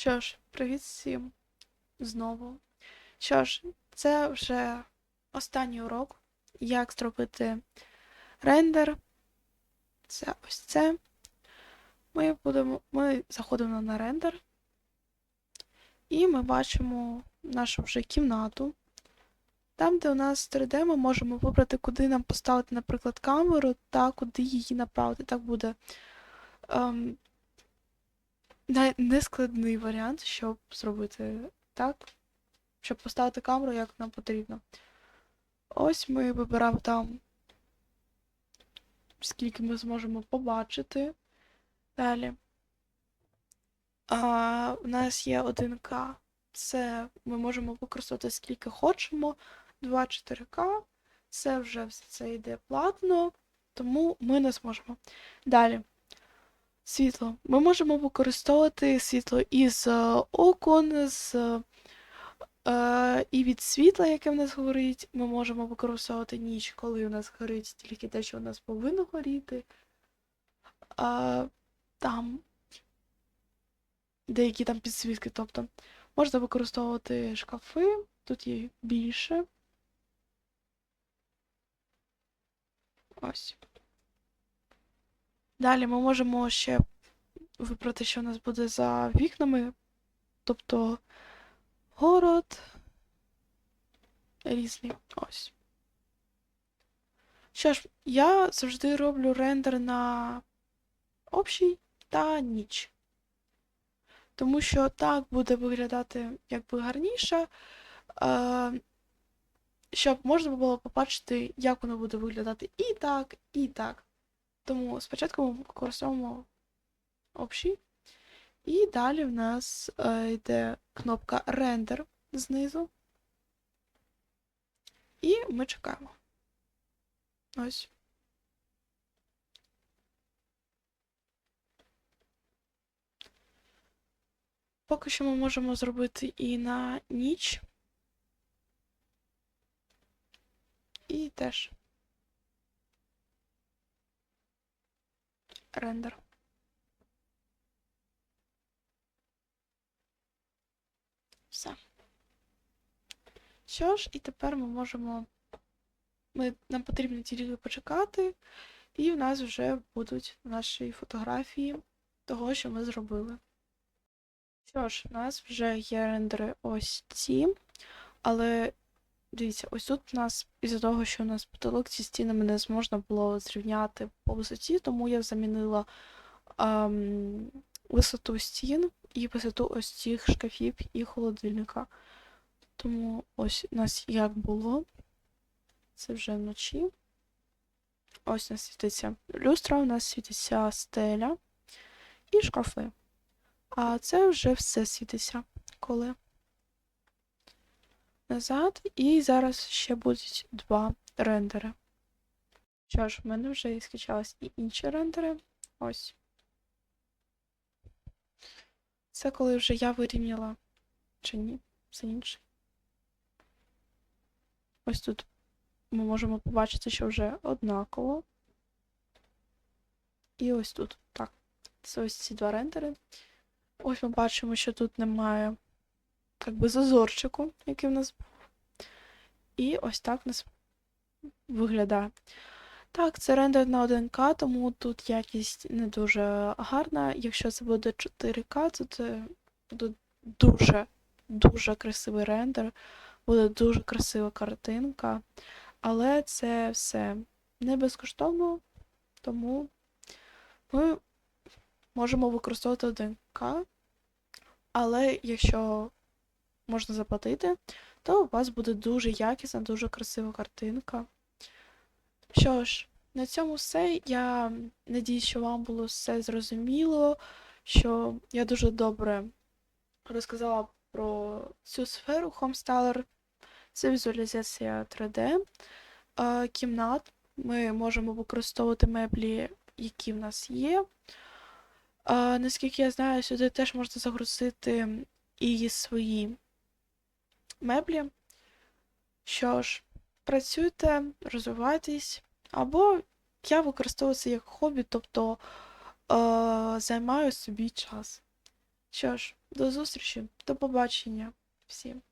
Що ж, привіт всім знову. Що ж, це вже останній урок, як зробити рендер. Це ось це. Ми будемо, ми заходимо на рендер. І ми бачимо нашу вже кімнату. Там, де у нас 3D, ми можемо вибрати, куди нам поставити, наприклад, камеру та куди її направити. Так буде ем, нескладний варіант, щоб зробити так, щоб поставити камеру, як нам потрібно. Ось ми вибираємо там, скільки ми зможемо побачити. Далі. А, у нас є 1К. Це ми можемо використати скільки хочемо. 2 4К. Це вже все це йде платно, тому ми не зможемо. Далі. Світло. Ми можемо використовувати світло із е, окон, з, е, і від світла, яке в нас горить. Ми можемо використовувати ніч, коли у нас горить тільки те, що у нас повинно горіти. А, там деякі там підсвітки. Тобто можна використовувати шкафи, тут є більше. Ось. Далі ми можемо ще вибрати, що у нас буде за вікнами. Тобто город різний. Ось. Що ж, я завжди роблю рендер на общий та ніч. Тому що так буде виглядати якби гарніше, е, щоб можна було побачити, як воно буде виглядати і так, і так. Тому спочатку ми використовуємо общий. І далі в нас е, йде кнопка рендер знизу. І ми чекаємо. Ось. Поки що ми можемо зробити і на ніч. І теж рендер. Все. Що ж, і тепер ми можемо. Ми, нам потрібно тільки почекати, і в нас вже будуть наші фотографії того, що ми зробили. Що ж, у нас вже є рендери ось ці, але дивіться, ось тут у нас, із-за того, що у нас потолок ці стінами не зможна було зрівняти по висоті, тому я замінила ем, висоту стін і висоту ось цих шкафів і холодильника. Тому ось у нас як було. Це вже вночі. Ось у нас світиться люстра, у нас світиться стеля і шкафи. А це вже все світиться, коли назад. І зараз ще будуть два рендери. Що ж, в мене вже і скачались і інші рендери. Ось. Це коли вже я вирівняла. Чи ні? Це інший. Ось тут ми можемо побачити, що вже однаково. І ось тут. Так. Це ось ці два рендери. Ось ми бачимо, що тут немає так би зазорчику, який в нас був. І ось так в нас виглядає. Так, це рендер на 1К, тому тут якість не дуже гарна. Якщо це буде 4К, то це буде дуже, дуже красивий рендер, буде дуже красива картинка. Але це все не безкоштовно, тому ми можемо використовувати 1К. Але якщо можна заплатити, то у вас буде дуже якісна, дуже красива картинка. Що ж, на цьому все. Я надіюсь, що вам було все зрозуміло, що я дуже добре розказала про цю сферу Homestyler. Це візуалізація 3D е, кімнат. Ми можемо використовувати меблі, які в нас є. Наскільки я знаю, сюди теж можна загрузити і свої меблі. Що ж, працюйте, розвивайтесь, або я використовую це як хобі, тобто е, займаю собі час. Що ж, до зустрічі, до побачення всім.